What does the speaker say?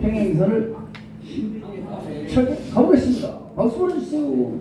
평행선을 힘차게 가보겠습니다. 박수 보내주세요.